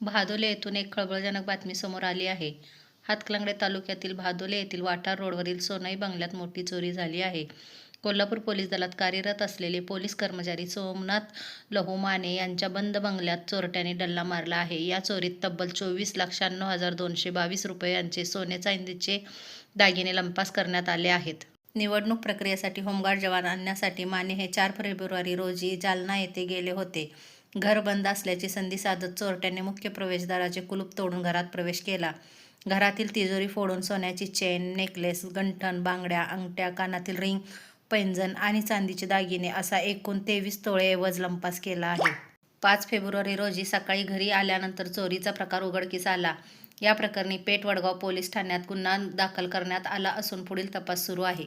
भादोले येथून एक खळबळजनक बातमी समोर आली आहे. हातकलंगडे तालुक्यातील भादोले येथील वाठार रोडवरील सोनाई बंगल्यात मोठी चोरी झाली आहे. कोल्हापूर पोलीस दलात कार्यरत असलेले पोलीस कर्मचारी सोमनाथ लहुमाने यांच्या बंद बंगल्यात चोरट्याने डल्ला मारला आहे. या चोरीत तब्बल चोवीस लाख शहाण्णव हजार दोनशे बावीस रुपयांचे सोने चांदीचे दागिने लंपास करण्यात आले आहेत. निवडणूक प्रक्रियेसाठी होमगार्ड जवान आणण्यासाठी माने हे चार फेब्रुवारी रोजी जालना येथे गेले होते. घर बंद असल्याची संधी साधत चोरट्यांनी मुख्य प्रवेशद्वाराचे कुलूप तोडून घरात प्रवेश केला. घरातील तिजोरी फोडून सोन्याची चेन नेकलेस गंठण बांगड्या अंगठ्या कानातील रिंग पैंजण आणि चांदीचे दागिने असा एकूण तेवीस तोळे एवज लंपास केला आहे. पाच फेब्रुवारी रोजी सकाळी घरी आल्यानंतर चोरीचा प्रकार उघडकीस आला. या प्रकरणी पेठ वडगाव पोलीस ठाण्यात गुन्हा दाखल करण्यात आला असून पुढील तपास सुरू आहे.